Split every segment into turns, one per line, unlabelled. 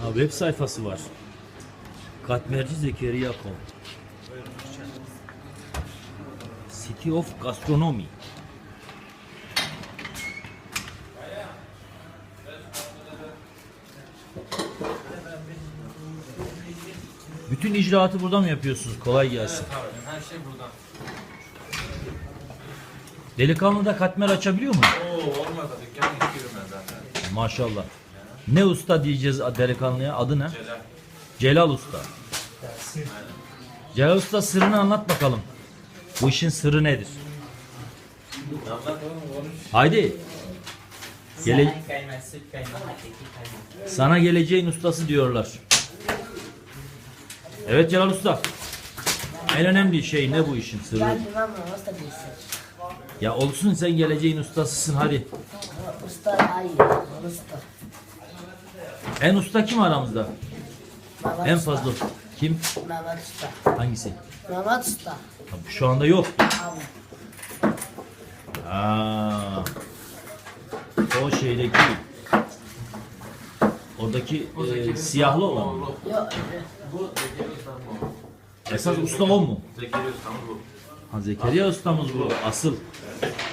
Ha, web sayfası var. Katmerci Zekeriya.com City of Gastronomy Bütün icraatı burada mı yapıyorsunuz? Kolay gelsin.
Her şey buradan.
Delikanlı da katmer açabiliyor mu?
Oo olmaz da dükkan istiyorum ben zaten.
Maşallah. Ne usta diyeceğiz delikanlıya? Adı ne?
Celal.
Celal Usta. Celal Usta sırrını anlat bakalım. Bu işin sırrı nedir?
Anlat oğlum konuş.
Haydi. Gele sana geleceğin ustası diyorlar. Evet Celal Usta. En önemli şey ne bu işin sırrı?
Ben bilmem usta değilsin.
Ya olsun sen geleceğin ustasısın hadi.
Usta hayır, usta.
En usta kim aramızda?
Mehmet
En
Usta.
fazla kim?
Mehmet Usta.
Hangisi?
Mehmet Usta.
Şu anda yok.
Abi.
Aa, o şeydeki oradaki e, siyahlı olan mı?
Yok,
Bu Zekeriya Usta'nın oğlu.
Esas usta o mu?
Zekeriya Usta'nın bu.
Ha, Zekeriya ustamız bu. Asıl.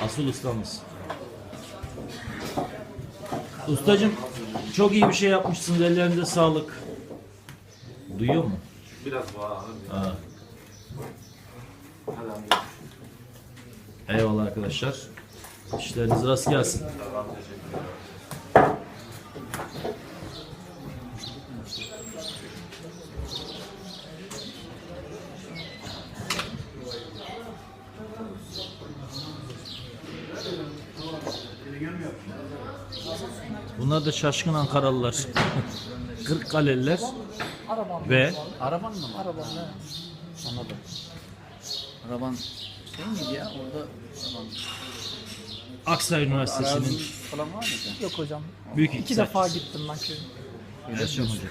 Asıl ustamız. Ustacım çok iyi bir şey yapmışsınız. Ellerinize sağlık. Duyuyor mu?
Biraz bağlı.
Ha.
Hadi abi.
Eyvallah arkadaşlar. İşleriniz rast gelsin.
Tamam teşekkür ederim.
Bunlar da şaşkın Ankaralılar. Kırkkaleliler ve
Araban mı? Araban ne? Anladım. Araban şey miydi ya orada araban.
Aksaray
Arazi
Üniversitesi'nin
falan var mıydı?
Yok hocam.
büyük
İki defa gittim ben
Yaşam hocam.